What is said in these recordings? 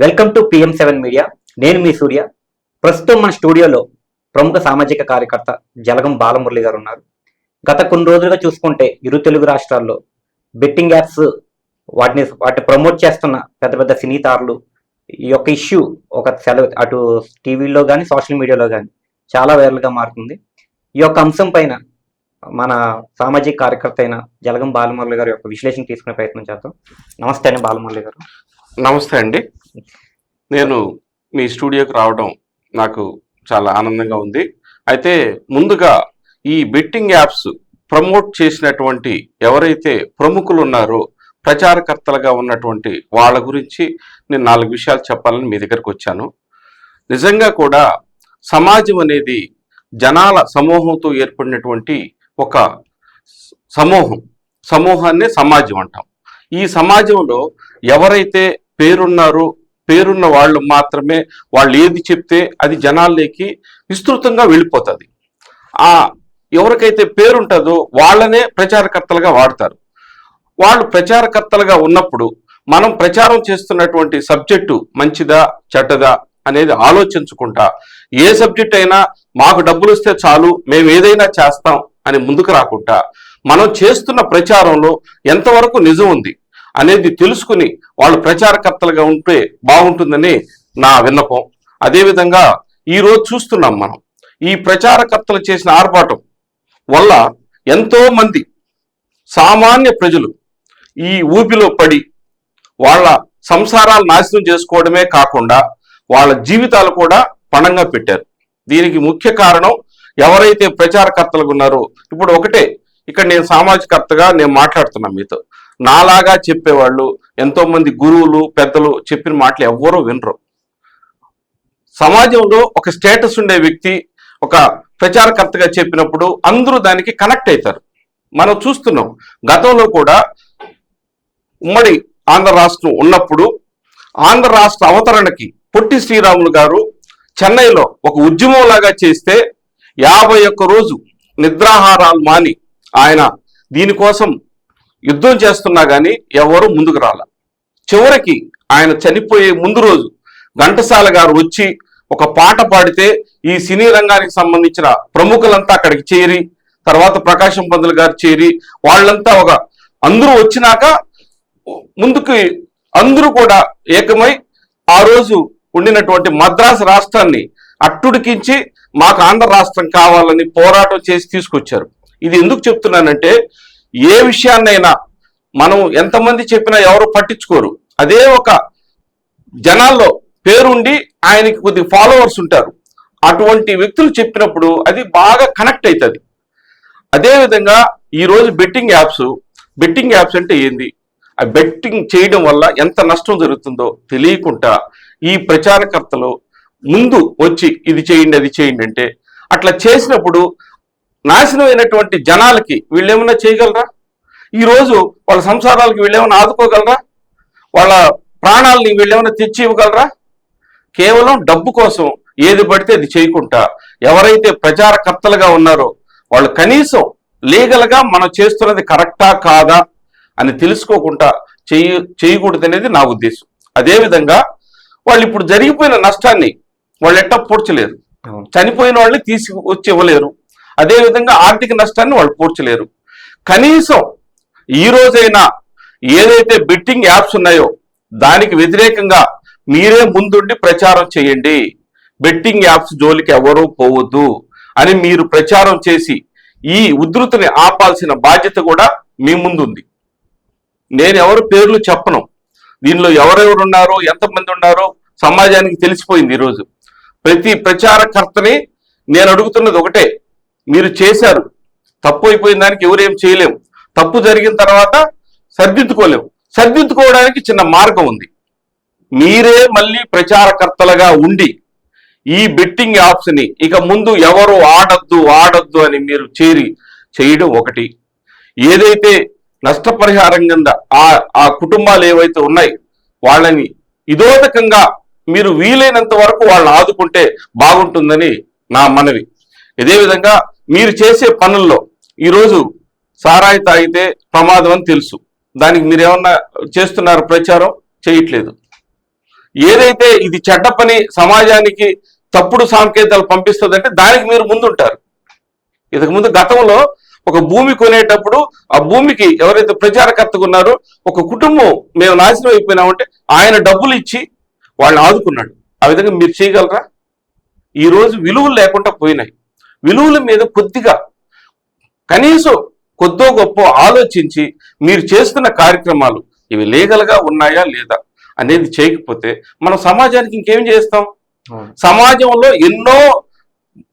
Welcome to PM seven media నేను మీ సూర్య. ప్రస్తుతం మన స్టూడియోలో ప్రముఖ సామాజిక కార్యకర్త జలగం బాలమురళి గారు ఉన్నారు. గత కొన్ని రోజులుగా చూసుకుంటే ఇరు తెలుగు రాష్ట్రాల్లో బెట్టింగ్ యాప్స్ వాటిని వాటిని ప్రమోట్ చేస్తున్న పెద్ద పెద్ద సినీతారులు ఈ యొక్క ఇష్యూ ఒక సెలవు అటు టీవీలో కానీ సోషల్ మీడియాలో కానీ చాలా వైరల్గా మారుతుంది. ఈ యొక్క అంశం పైన మన సామాజిక కార్యకర్త అయిన జలగం బాలమురళి గారి యొక్క విశ్లేషణ తీసుకునే ప్రయత్నం చేద్దాం. నమస్తే అండి బాలమురళి గారు. నమస్తే అండి. నేను మీ స్టూడియోకి రావడం నాకు చాలా ఆనందంగా ఉంది. అయితే ముందుగా ఈ బెట్టింగ్ యాప్స్ ప్రమోట్ చేసినటువంటి ఎవరైతే ప్రముఖులు ఉన్నారో ప్రచారకర్తలుగా ఉన్నటువంటి వాళ్ళ గురించి నేను నాలుగు విషయాలు చెప్పాలని మీ దగ్గరకు వచ్చాను. నిజంగా కూడా సమాజం అనేది జనాల సమూహంతో ఏర్పడినటువంటి ఒక సమూహం. సమూహాన్నే సమాజం అంటాం. ఈ సమాజంలో ఎవరైతే పేరున్నారు పేరున్న వాళ్ళు మాత్రమే వాళ్ళు ఏది చెప్తే అది జనాల్లోకి విస్తృతంగా వెళ్ళిపోతుంది. ఆ ఎవరికైతే పేరుంటుందో వాళ్ళనే ప్రచారకర్తలుగా వాడతారు. వాళ్ళు ప్రచారకర్తలుగా ఉన్నప్పుడు మనం ప్రచారం చేస్తున్నటువంటి సబ్జెక్టు మంచిదా చెడ్డదా అనేది ఆలోచించుకుంటా ఏ సబ్జెక్ట్ అయినా మాకు డబ్బులు ఇస్తే చాలు మేము ఏదైనా చేస్తాం అని ముందుకు రాకుండా మనం చేస్తున్న ప్రచారంలో ఎంతవరకు నిజం ఉంది? అనేది తెలుసుకుని వాళ్ళు ప్రచారకర్తలుగా ఉంటే బాగుంటుందని నా విన్నపం. అదేవిధంగా ఈరోజు చూస్తున్నాం మనం. ఈ ప్రచారకర్తలు చేసిన ఆర్భాటం వల్ల ఎంతో మంది సామాన్య ప్రజలు ఈ ఊపిలో పడి వాళ్ళ సంసారాలు నాశనం చేసుకోవడమే కాకుండా వాళ్ళ జీవితాలు కూడా పణంగా పెట్టారు. దీనికి ముఖ్య కారణం ఎవరైతే ప్రచారకర్తలుగా ఉన్నారో ఇప్పుడు ఒకటే ఇక్కడ నేను సామాజికర్తగా నేను మాట్లాడుతున్నా మీతో. నాలాగా చెప్పేవాళ్ళు ఎంతో మంది గురువులు పెద్దలు చెప్పిన మాటలు ఎవ్వరూ వినరు. సమాజంలో ఒక స్టేటస్ ఉండే వ్యక్తి ఒక ప్రచారకర్తగా చెప్పినప్పుడు అందరూ దానికి కనెక్ట్ అవుతారు. మనం చూస్తున్నాం గతంలో కూడా ఉమ్మడి ఆంధ్ర రాష్ట్రం ఉన్నప్పుడు ఆంధ్ర రాష్ట్ర అవతరణకి పొట్టి శ్రీరాములు గారు చెన్నైలో ఒక ఉద్యమం లాగా చేస్తే యాభై ఒక్క రోజు నిద్రాహారాలు మాని ఆయన దీనికోసం యుద్ధం చేస్తున్నా కానీ ఎవరు ముందుకు రాల. చివరికి ఆయన చనిపోయే ముందు రోజు ఘంటసాల గారు వచ్చి ఒక పాట పాడితే ఈ సినీ రంగానికి సంబంధించిన ప్రముఖులంతా అక్కడికి చేరి తర్వాత ప్రకాశం పంతులు గారు చేరి వాళ్ళంతా ఒక అందరూ వచ్చినాక ముందుకు అందరూ కూడా ఏకమై ఆ రోజు ఉండినటువంటి మద్రాసు రాష్ట్రాన్ని అట్టుడికించి మాకు ఆంధ్ర రాష్ట్రం కావాలని పోరాటం చేసి తీసుకొచ్చారు. ఇది ఎందుకు చెప్తున్నానంటే ఏ విషయాన్నైనా మనం ఎంతమంది చెప్పినా ఎవరు పట్టించుకోరు. అదే ఒక జనాల్లో పేరుండి ఆయనకి కొద్ది ఫాలోవర్స్ ఉంటారు. అటువంటి వ్యక్తులు చెప్పినప్పుడు అది బాగా కనెక్ట్ అవుతుంది అదేవిధంగా ఈరోజు బెట్టింగ్ యాప్స్ బెట్టింగ్ యాప్స్ అంటే ఏంది? ఆ బెట్టింగ్ చేయడం వల్ల ఎంత నష్టం జరుగుతుందో తెలియకుండా ఈ ప్రచారకర్తలు ముందు వచ్చి ఇది చేయండి అది చేయండి అంటే అట్లా చేసినప్పుడు నాశనమైనటువంటి జనాలకి వీళ్ళు ఏమైనా చేయగలరా? ఈరోజు వాళ్ళ సంసారాలకి వీళ్ళు ఏమైనా ఆదుకోగలరా? వాళ్ళ ప్రాణాలని వీళ్ళు ఏమైనా తెచ్చి ఇవ్వగలరా? కేవలం డబ్బు కోసం ఏది పడితే అది చేయకుండా ఎవరైతే ప్రచారకర్తలుగా ఉన్నారో వాళ్ళు కనీసం లీగల్గా మనం చేస్తున్నది కరెక్టా కాదా అని తెలుసుకోకుండా చేయ చేయకూడదు అనేది నా ఉద్దేశం. అదేవిధంగా వాళ్ళు ఇప్పుడు జరిగిపోయిన నష్టాన్ని వాళ్ళు ఎట్టా పూడ్చలేరు. చనిపోయిన వాళ్ళని తీసుకొచ్చి ఇవ్వలేరు. అదేవిధంగా ఆర్థిక నష్టాన్ని వాళ్ళు పూడ్చలేరు కనీసం ఈ రోజైనా ఏదైతే బెట్టింగ్ యాప్స్ ఉన్నాయో దానికి వ్యతిరేకంగా మీరే ముందుండి ప్రచారం చేయండి. బెట్టింగ్ యాప్స్ జోలికి ఎవరూ పోవద్దు అని మీరు ప్రచారం చేసి ఈ ఉధృతిని ఆపాల్సిన బాధ్యత కూడా మీ ముందుంది. నేను ఎవరు పేర్లు చెప్పను. దీనిలో ఎవరెవరు ఉన్నారో ఎంతమంది ఉన్నారో సమాజానికి తెలిసిపోయింది ఈరోజు. ప్రతి ప్రచారకర్తని నేను అడుగుతున్నది ఒకటే. మీరు చేశారు. తప్పు అయిపోయిన దానికి ఎవరేం చేయలేము. తప్పు జరిగిన తర్వాత సర్దిద్దుకోలేము. సర్దిద్దుకోవడానికి చిన్న మార్గం ఉంది. మీరే మళ్ళీ ప్రచారకర్తలుగా ఉండి ఈ బెట్టింగ్ యాప్స్ని ఇక ముందు ఎవరు ఆడద్దు ఆడద్దు అని మీరు చేరి చేయడం ఒకటి. ఏదైతే నష్టపరిహారం కింద ఆ ఆ కుటుంబాలు ఏవైతే ఉన్నాయి వాళ్ళని ఇదోదకంగా మీరు వీలైనంత వరకు వాళ్ళని ఆదుకుంటే బాగుంటుందని నా మనవి. ఇదే విధంగా మీరు చేసే పనుల్లో ఈరోజు సారాయి తాగితే ప్రమాదం అని తెలుసు. దానికి మీరు ఏమన్నా చేస్తున్నారు ప్రచారం? చేయట్లేదు. ఏదైతే ఇది చెడ్డ పని సమాజానికి తప్పుడు సాంకేతాలు పంపిస్తుందంటే దానికి మీరు ముందుంటారు. ఇంతకుముందు గతంలో ఒక భూమి కొనేటప్పుడు ఆ భూమికి ఎవరైతే ప్రచారకర్తగా ఉన్నారో ఒక కుటుంబం మేము నాశనం అయిపోయినామంటే ఆయన డబ్బులు ఇచ్చి వాళ్ళని ఆదుకున్నాడు. ఆ విధంగా మీరు చేయగలరా? ఈ రోజు విలువలు లేకుండా పోయినాయి. విలువల మీద కొద్దిగా కనీసం కొద్దో గొప్ప ఆలోచించి మీరు చేస్తున్న కార్యక్రమాలు ఇవి లీగల్గా ఉన్నాయా లేదా అనేది చేయకపోతే మనం సమాజానికి ఇంకేం చేస్తాం? సమాజంలో ఎన్నో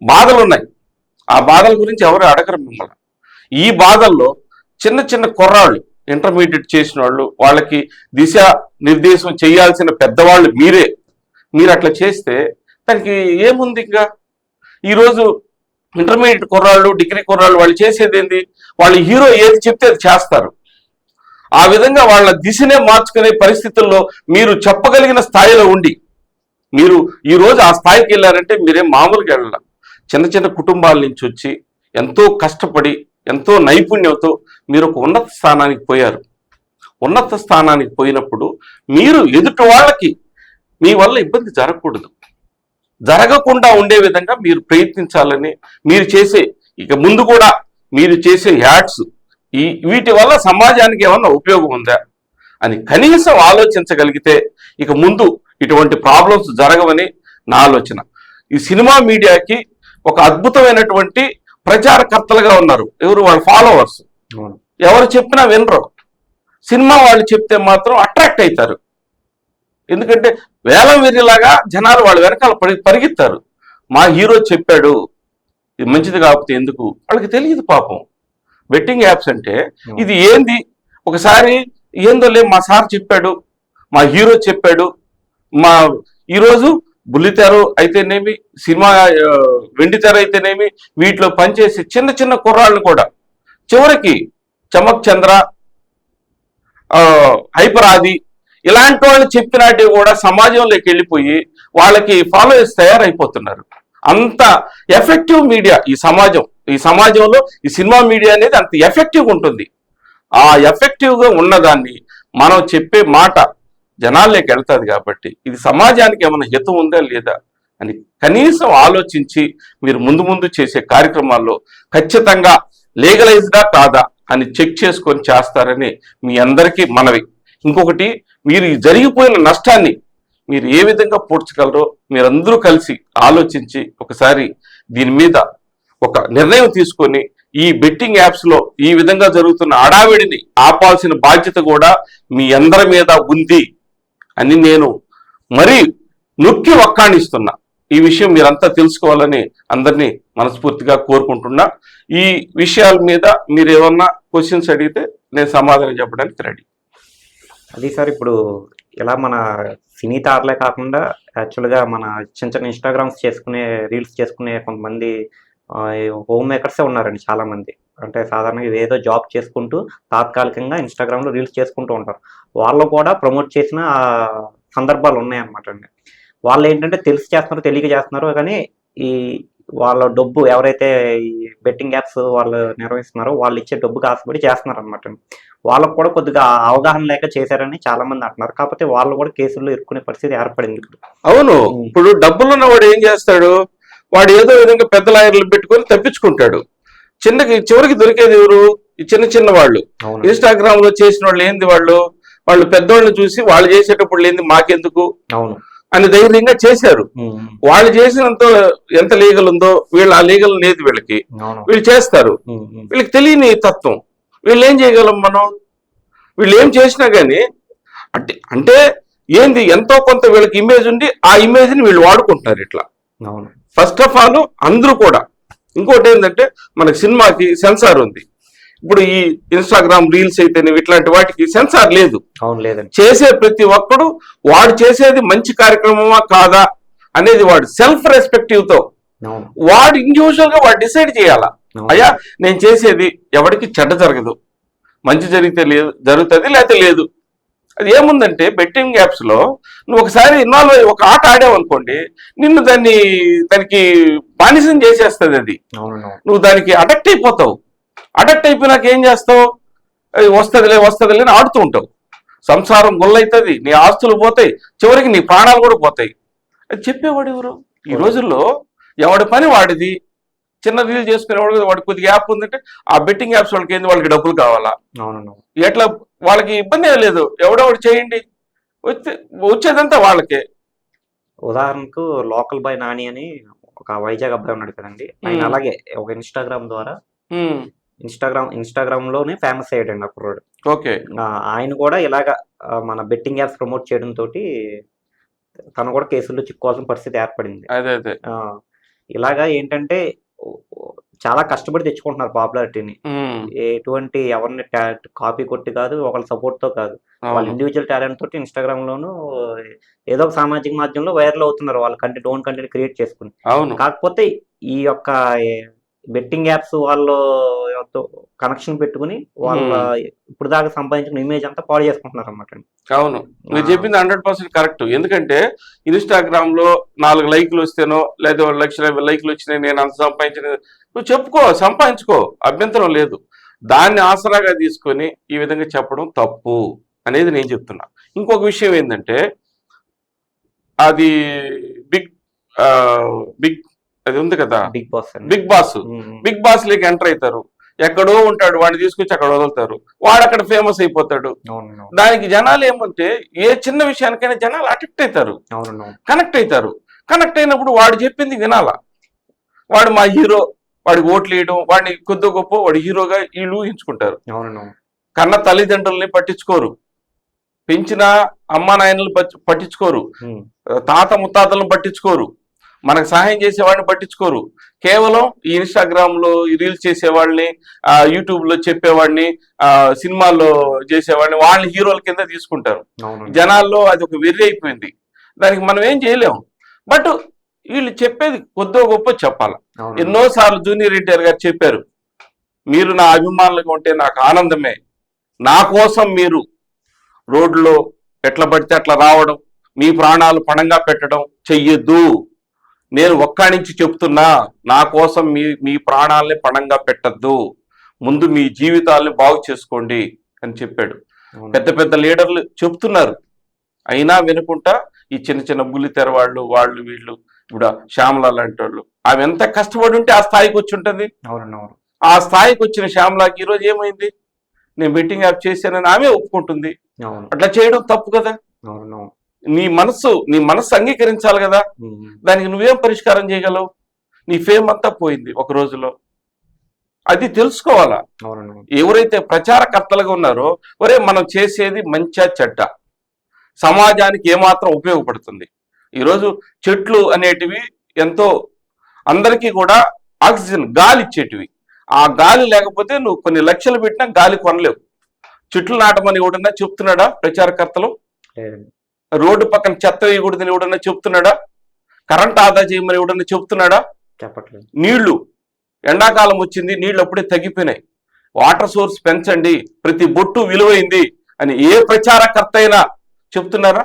బాధలు ఉన్నాయి. ఆ బాధల గురించి ఎవరు అడగరు మిమ్మల్ని. ఈ బాధల్లో చిన్న చిన్న కుర్రాళ్ళు ఇంటర్మీడియట్ చేసిన వాళ్ళు వాళ్ళకి దిశ నిర్దేశం చేయాల్సిన పెద్దవాళ్ళు మీరే. మీరు అట్లా చేస్తే దానికి ఏముంది ఇంకా? ఈరోజు ఇంటర్మీడియట్ కుర్రాళ్ళు డిగ్రీ కుర్రాళ్ళు వాళ్ళు చేసేది ఏంది? వాళ్ళు హీరో ఏది చెప్తే అది చేస్తారు. ఆ విధంగా వాళ్ళ దిశనే మార్చుకునే పరిస్థితుల్లో మీరు చెప్పగలిగిన స్థాయిలో ఉండి మీరు ఈరోజు ఆ స్థాయికి వెళ్ళారంటే మీరేం మామూలుగా వెళ్ళడం చిన్న చిన్న కుటుంబాల నుంచి వచ్చి ఎంతో కష్టపడి ఎంతో నైపుణ్యంతో మీరు ఒక ఉన్నత స్థానానికి పోయారు. ఉన్నత స్థానానికి పోయినప్పుడు మీరు ఎదుటి వాళ్ళకి మీ వల్ల ఇబ్బంది జరగకూడదు. జరగకుండా ఉండే విధంగా మీరు ప్రయత్నించాలని మీరు చేసే ఇక ముందు కూడా మీరు చేసే యాడ్స్ ఈ వీటి వల్ల సమాజానికి ఏమన్నా ఉపయోగం ఉందా అని కనీసం ఆలోచించగలిగితే ఇక ముందు ఇటువంటి ప్రాబ్లమ్స్ జరగవని నా ఆలోచన. ఈ సినిమా మీడియాకి ఒక అద్భుతమైనటువంటి ప్రచారకర్తలుగా ఉన్నారు. ఎవరు? వాళ్ళ ఫాలోవర్స్ ఎవరు చెప్పినా వినరు. సినిమా వాళ్ళు చెప్తే మాత్రం అట్రాక్ట్ అవుతారు. ఎందుకంటే వేలం వెర్రిలాగా జనాలు వాళ్ళ వెనకాల పరి పరిగెత్తారు. మా హీరో చెప్పాడు ఇది మంచిది కాకపోతే ఎందుకు? వాళ్ళకి తెలియదు పాపం. బెట్టింగ్ యాప్స్ అంటే ఇది ఏంది? ఒకసారి ఏందోలే మా సార్ చెప్పాడు మా హీరో చెప్పాడు మా ఈరోజు బుల్లితెర అయితేనేమి సినిమా వెండితెర అయితేనేమి వీటిలో పనిచేసే చిన్న చిన్న కుర్రాళ్ళు కూడా. చివరికి చమక్ చంద్ర హైపర్ ఆది ఇలాంటి వాళ్ళు చెప్పినట్టు కూడా సమాజంలోకి వెళ్ళిపోయి వాళ్ళకి ఫాలోయర్స్ తయారైపోతున్నారు. అంత ఎఫెక్టివ్ మీడియా ఈ సమాజం ఈ సమాజంలో ఈ సినిమా మీడియా అనేది అంత ఎఫెక్టివ్ ఉంటుంది. ఆ ఎఫెక్టివ్గా ఉన్నదాన్ని మనం చెప్పే మాట జనాల్లోకి వెళ్తుంది కాబట్టి ఇది సమాజానికి ఏమైనా హితం ఉందా లేదా అని కనీసం ఆలోచించి మీరు ముందు ముందు చేసే కార్యక్రమాల్లో ఖచ్చితంగా లీగలైజ్డా కాదా అని చెక్ చేసుకొని చేస్తారని మీ అందరికీ మనవి. ఇంకొకటి మీరు జరిగిపోయిన నష్టాన్ని మీరు ఏ విధంగా పూడ్చగలరో మీరందరూ కలిసి ఆలోచించి ఒకసారి దీని మీద ఒక నిర్ణయం తీసుకొని ఈ బెట్టింగ్ యాప్స్లో ఈ విధంగా జరుగుతున్న అడావిడిని ఆపాల్సిన బాధ్యత కూడా మీ అందరి మీద ఉంది అని నేను మరీ నొక్కి ఒక్కాణిస్తున్నా ఈ విషయం మీరంతా తెలుసుకోవాలని అందరినీ మనస్ఫూర్తిగా కోరుకుంటున్నా. ఈ విషయాల మీద మీరు ఏమన్నా క్వశ్చన్స్ అడిగితే నేను సమాధానం చెప్పడానికి రెడీ. అది సార్ ఇప్పుడు ఇలా మన సినీ తారలే కాకుండా యాక్చువల్గా మన చిన్న చిన్న ఇన్స్టాగ్రామ్స్ చేసుకునే రీల్స్ చేసుకునే కొంతమంది హోమ్ మేకర్సే ఉన్నారండి చాలా మంది అంటే సాధారణంగా ఏదో జాబ్ చేసుకుంటూ తాత్కాలికంగా ఇన్స్టాగ్రామ్లో రీల్స్ చేసుకుంటూ ఉంటారు. వాళ్ళు కూడా ప్రమోట్ చేసిన సందర్భాలు ఉన్నాయన్నమాట అండి. వాళ్ళు ఏంటంటే తెలిసి చేస్తున్నారు తెలియక చేస్తున్నారు కానీ ఈ వాళ్ళ డబ్బు ఎవరైతే ఈ బెట్టింగ్ యాప్స్ వాళ్ళు నిర్వహిస్తున్నారో వాళ్ళు ఇచ్చే డబ్బుకి ఆశపడి చేస్తున్నారు అనమాట వాళ్ళకు కూడా కొద్దిగా అవగాహన లేక చేశారని చాలా మంది అంటున్నారు. కాకపోతే వాళ్ళు కూడా కేసుల్లో ఇరుక్కునే పరిస్థితి ఏర్పడింది ఇప్పుడు. అవును. ఇప్పుడు డబ్బులున్న వాడు ఏం చేస్తాడు? వాడు ఏదో విధంగా పెద్ద లాయర్లు పెట్టుకొని తప్పించుకుంటాడు. చిన్నకి చివరికి దొరికేది ఎవరు? ఈ చిన్న చిన్న వాళ్ళు. ఇన్స్టాగ్రామ్లో చేసిన వాళ్ళు ఏంది వాళ్ళు? వాళ్ళు పెద్దవాళ్ళని చూసి వాళ్ళు చేసేటప్పుడు ఏంది? మాకెందుకు? అవును. అని ధైర్యంగా చేశారు. వాళ్ళు చేసినంత ఎంత లీగల్ ఉందో వీళ్ళు ఆ లీగల్ లేదు వీళ్ళకి. వీళ్ళు చేస్తారు. వీళ్ళకి తెలియని తత్వం. వీళ్ళు ఏం చేయగలం మనం? వీళ్ళు ఏం చేసినా గానీ అంటే అంటే ఏంది? ఎంతో కొంత వీళ్ళకి ఇమేజ్ ఉండి ఆ ఇమేజ్ని వీళ్ళు వాడుకుంటున్నారు ఇట్లా. ఫస్ట్ ఆఫ్ ఆల్ అందరూ కూడా. ఇంకోటి ఏంటంటే మనకి సినిమాకి సెన్సార్ ఉంది. ఇప్పుడు ఈ ఇన్స్టాగ్రామ్ రీల్స్ అయితేనే ఇట్లాంటి వాటికి సెన్సార్ లేదు. అవును లేదండి. చేసే ప్రతి ఒక్కడు వాడు చేసేది మంచి కార్యక్రమమా కాదా అనేది వాడు సెల్ఫ్ రెస్పెక్టివ్తో వాడు ఇండివిజువల్గా వాడు డిసైడ్ చేయాలా. అయ్యా నేను చేసేది ఎవరికి చెడ్డ జరగదు. మంచి జరిగితే లేదు జరుగుతుంది లేకపోతే లేదు. అది ఏముందంటే బెట్టింగ్ యాప్స్లో నువ్వు ఒకసారి ఇన్వాల్వ్ అయ్యి ఒక ఆట ఆడావు అనుకోండి నిన్ను దాన్ని దానికి బానిసం చేసేస్తుంది అది. నువ్వు దానికి అడక్ట్ అయిపోతావు. అడక్ట్ అయిపోయినాక ఏం చేస్తావు? అది వస్తుందిలే వస్తుందిలే అని ఆడుతూ ఉంటావు. సంసారం గుల్లైతుంది నీ ఆస్తులు పోతాయి చివరికి నీ ప్రాణాలు కూడా పోతాయి. అది చెప్పేవాడు ఎవరు? ఈ రోజుల్లో ఎవడి పని వాడిది? చిన్న రీల్ చేసుకునేవాడు వాడికి కొద్దిగా యాప్ ఉందంటే ఆ బెట్టింగ్ యాప్స్ వాళ్ళకి ఏంది? వాళ్ళకి డబ్బులు కావాలా? ఎట్లా వాళ్ళకి ఇబ్బంది ఏం లేదు. ఎవడెవడు చేయండి. వచ్చే వచ్చేదంతా వాళ్ళకే. ఉదాహరణకు లోకల్ బాయ్ నాని అని ఒక వైజాగ్ అబ్బాయి ఉన్నాడు కదండి. ఆయన. అలాగే ఒక ఇన్స్టాగ్రామ్ ద్వారా ఇన్స్టాగ్రామ్ ఇన్స్టాగ్రామ్లోనే ఫేమస్ అయ్యాడండి ఆ కుర్రోడు. ఓకే. ఆయన కూడా ఇలాగ మన బెట్టింగ్ యాప్స్ ప్రమోట్ చేయడం తోటి తను కూడా కేసుల్లో చిక్కుకోవాల్సిన పరిస్థితి ఏర్పడింది. అదే అదే. ఇలాగా ఏంటంటే చాలా కష్టపడి తెచ్చుకుంటున్నారు పాపులారిటీని. ఎటువంటి ఎవరిని కాపీ కొట్టి కాదు ఒకళ్ళ సపోర్ట్తో కాదు. వాళ్ళ ఇండివిజువల్ టాలెంట్ తోటి ఇన్స్టాగ్రామ్ లోను ఏదో ఒక సామాజిక మాధ్యమంలో వైరల్ అవుతున్నారు వాళ్ళ కంటెంట్ ఓన్ కంటెంట్ క్రియేట్ చేసుకుని. కాకపోతే ఈ యొక్క బెట్టింగ్ యాప్స్ వాళ్ళు కనెక్షన్ పెట్టుకుని వాళ్ళ ఇప్పుడు దాకా సంపాదించిన ఇమేజ్ అంతా పాడు చేసుకుంటున్నారు అన్నమాట అవును. మీరు. చెప్పింది హండ్రెడ్ పర్సెంట్ కరెక్ట్ ఎందుకంటే ఇన్స్టాగ్రామ్లో నాలుగు లైక్లు వస్తేనో లేదా ఒక లక్ష యాభై లైక్లు వచ్చినాయి నేను అంత సంపాదించిన నువ్వు చెప్పుకో సంపాదించుకో. అభ్యంతరం లేదు. దాన్ని ఆసరాగా తీసుకొని ఈ విధంగా చెప్పడం తప్పు అనేది నేను చెప్తున్నా. ఇంకొక విషయం ఏంటంటే అది బిగ్ బిగ్ అది ఉంది కదా? Bigg Boss Bigg Boss. Bigg Boss లేకి ఎంటర్ అవుతారు. ఎక్కడో ఉంటాడు వాడిని తీసుకొచ్చి అక్కడ వదులుతారు. వాడు అక్కడ ఫేమస్ అయిపోతాడు. దానికి జనాలు ఏమంటే ఏ చిన్న విషయానికైనా జనాలు అటెక్ట్ అవుతారు. అవును కనెక్ట్ అవుతారు. కనెక్ట్ అయినప్పుడు వాడు చెప్పింది వినాలా? వాడు మా హీరో వాడికి ఓట్లు వేయడం వాడిని కొద్ది గొప్ప వాడు హీరోగా వీళ్ళు ఊహించుకుంటారు. కన్న తల్లిదండ్రుల్ని పట్టించుకోరు. పెంచిన అమ్మా నాయనలు పట్టి- పట్టించుకోరు. తాత ముత్తాతలను పట్టించుకోరు. మనకు సహాయం చేసేవాడిని పట్టించుకోరు. కేవలం ఈ ఇన్స్టాగ్రామ్లో ఈ రీల్స్ చేసేవాడిని ఆ యూట్యూబ్లో చెప్పేవాడిని ఆ సినిమాల్లో చేసేవాడిని వాళ్ళని హీరోల కింద తీసుకుంటారు. జనాల్లో అది ఒక వెర్రి అయిపోయింది. దానికి మనం ఏం చేయలేము బట్ వీళ్ళు చెప్పేది కొద్దో గొప్ప చెప్పాలి. ఎన్నోసార్లు జూనియర్ ఎన్టీఆర్ గారు చెప్పారు మీరు నా అభిమానులుగా ఉంటే నాకు ఆనందమే. నా కోసం మీరు రోడ్లో ఎట్లా పడితే అట్లా రావడం మీ ప్రాణాలు పణంగా పెట్టడం చెయ్యొద్దు. నేను ఒక్కడి నుంచి చెప్తున్నా నా కోసం మీ మీ ప్రాణాలని పణంగా పెట్టద్దు. ముందు మీ జీవితాల్ని బాగు చేసుకోండి అని చెప్పాడు. పెద్ద పెద్ద లీడర్లు చెప్తున్నారు. అయినా వినుకుంటా ఈ చిన్న చిన్న బుల్లి తెరవాళ్ళు వాళ్ళు వీళ్ళు ఇప్పుడు శ్యామల లాంటి వాళ్ళు. ఆమె ఎంత కష్టపడి ఉంటే ఆ స్థాయికి వచ్చి ఉంటుంది. ఆ స్థాయికి వచ్చిన శ్యామలాకి ఈరోజు ఏమైంది? నేను బెట్టింగ్ యాప్ చేశానని ఆమె ఒప్పుకుంటుంది. అట్లా చేయడం తప్పు కదా? అవును నీ మనస్సు నీ మనస్సు అంగీకరించాలి కదా. దానికి నువ్వేం పరిష్కారం చేయగలవు? నీ ఫేమ్ అంతా పోయింది ఒక రోజులో. అది తెలుసుకోవాలా? ఎవరైతే ప్రచారకర్తలుగా ఉన్నారో ఒరే మనం చేసేది మంచా చెడ్డ? సమాజానికి ఏమాత్రం ఉపయోగపడుతుంది? ఈరోజు చెట్లు అనేటివి ఎంతో అందరికీ కూడా ఆక్సిజన్ గాలి ఇచ్చేటివి. ఆ గాలి లేకపోతే నువ్వు కొన్ని లక్షలు పెట్టినా గాలి కొనలేవు. చెట్లు నాటమని ఎవడన్నా చెప్తున్నాడా ప్రచారకర్తలు? రోడ్డు పక్కన చెత్త వేయకూడదని ఎవడన్నా చెప్తున్నాడా? కరెంట్ ఆదా చేయమని ఎవడన్నా చెప్తున్నాడా? చెప్పట్లేదు. నీళ్ళు ఎండాకాలం వచ్చింది నీళ్ళు అప్పుడే తగ్గిపోయినాయి. వాటర్ సోర్స్ పెంచండి ప్రతి బొట్టు విలువైంది అని ఏ ప్రచారకర్త అయినా చెప్తున్నారా?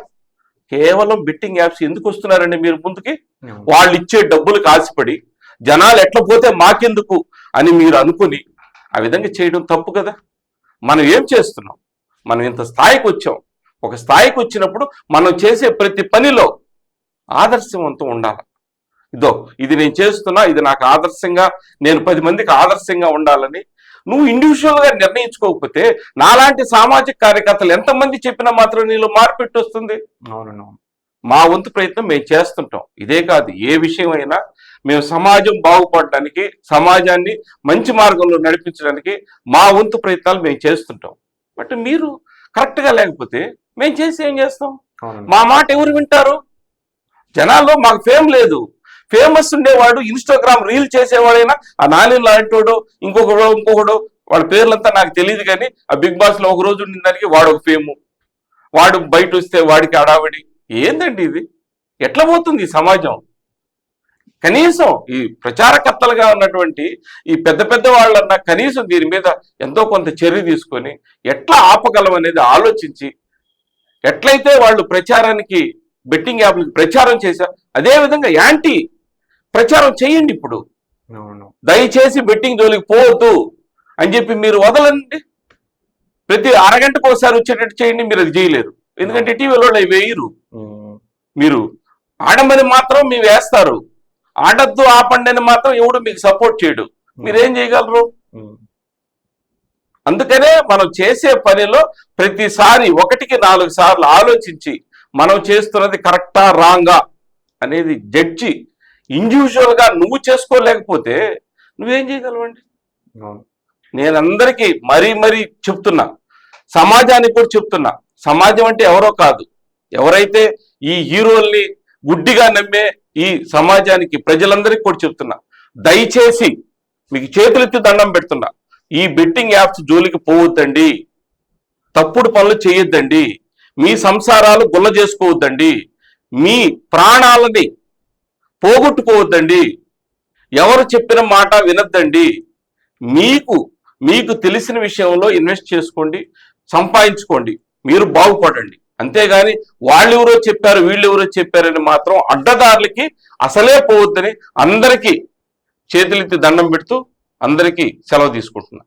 కేవలం బిట్టింగ్ యాప్స్ ఎందుకు వస్తున్నారండి మీరు ముందుకి. వాళ్ళు ఇచ్చే డబ్బులకు ఆశపడి జనాలు ఎట్లా పోతే మాకెందుకు అని మీరు అనుకుని ఆ విధంగా చేయడం తప్పు కదా? మనం ఏం చేస్తున్నాం? మనం ఇంత స్థాయికి వచ్చాం. ఒక స్థాయికి వచ్చినప్పుడు మనం చేసే ప్రతి పనిలో ఆదర్శవంతం ఉండాలి. ఇదో ఇది నేను చేస్తున్నా ఇది నాకు ఆదర్శంగా నేను పది మందికి ఆదర్శంగా ఉండాలని నువ్వు ఇండివిజువల్గా నిర్ణయించుకోకపోతే నాలాంటి సామాజిక కార్యకర్తలు ఎంతమంది చెప్పినా మాత్రం నీలో మార్పెట్టి వస్తుంది? అవును అవును మా వంతు ప్రయత్నం మేము చేస్తుంటాం. ఇదే కాదు ఏ విషయం అయినా మేము సమాజం బాగుపడడానికి సమాజాన్ని మంచి మార్గంలో నడిపించడానికి మా వంతు ప్రయత్నాలు మేము చేస్తుంటాం. బట్ మీరు కరెక్ట్గా లేకపోతే మేము చేసి ఏం చేస్తాం? మా మాట ఎవరు వింటారు? జనాల్లో మాకు ఫేమ్ లేదు. ఫేమస్ ఉండేవాడు ఇన్స్టాగ్రామ్ రీల్ చేసేవాడైనా ఆ నాని లాంటోడు ఇంకొకడు ఇంకొకడు వాళ్ళ పేర్లంతా నాకు తెలియదు కానీ ఆ బిగ్ బాస్లో ఒక రోజు ఉండిన దానికి వాడు ఒక ఫేము. వాడు బయట వస్తే వాడికి అడావిడి ఏందండి ఇది? ఎట్లా పోతుంది ఈ సమాజం? కనీసం ఈ ప్రచారకర్తలుగా ఉన్నటువంటి ఈ పెద్ద పెద్ద వాళ్ళన్నా కనీసం దీని మీద ఎంతో కొంత చర్య తీసుకొని ఎట్లా ఆపగలం అనేది ఆలోచించి ఎట్లయితే వాళ్ళు ప్రచారానికి బెట్టింగ్ యాప్లకు ప్రచారం చేశారు అదే విధంగా యాంటీ ప్రచారం చేయండి ఇప్పుడు. దయచేసి బెట్టింగ్ జోలికి పోవద్దు అని చెప్పి మీరు వదలండి. ప్రతి అరగంటకు ఒకసారి వచ్చేటట్టు చేయండి మీరు అది చేయలేరు. ఎందుకంటే టీవీలో అవి వేయరు. మీరు ఆడమని మాత్రం మీరు వేస్తారు. ఆడద్దు ఆపండి అని మాత్రం ఎవడు మీకు సపోర్ట్ చేయడు. మీరేం చేయగలరు? అందుకనే మనం చేసే పనిలో ప్రతిసారి ఒకటికి నాలుగు సార్లు ఆలోచించి మనం చేస్తున్నది కరెక్టా రాంగా అనేది జడ్జి. ఇండివిజువల్గా నువ్వు చేసుకోలేకపోతే నువ్వేం చేయగలవండి. నేను అందరికీ మరీ మరీ చెప్తున్నా. సమాజానికి కూడా చెప్తున్నా. సమాజం అంటే ఎవరో కాదు. ఎవరైతే ఈ హీరోల్ని గుడ్డిగా నమ్మే ఈ సమాజానికి ప్రజలందరికీ కూడా చెప్తున్నా. దయచేసి మీకు చేతులెత్తి దండం పెడుతున్నా. ఈ బెట్టింగ్ యాప్స్ జోలికి పోవద్దండి. తప్పుడు పనులు చేయొద్దండి. మీ సంసారాలు గుల్ల చేసుకోవద్దండి. మీ ప్రాణాలని పోగొట్టుకోవద్దండి. ఎవరు చెప్పిన మాట వినొద్దండి. మీకు మీకు తెలిసిన విషయంలో ఇన్వెస్ట్ చేసుకోండి సంపాదించుకోండి. మీరు బాగుపడండి. అంతేగాని వాళ్ళు ఎవరో చెప్పారు వీళ్ళు ఎవరో చెప్పారని మాత్రం అడ్డదారులకి అసలే పోవద్దని అందరికీ చేతులెత్తి దండం పెడుతూ అందరికీ సెలవు తీసుకుంటున్నా.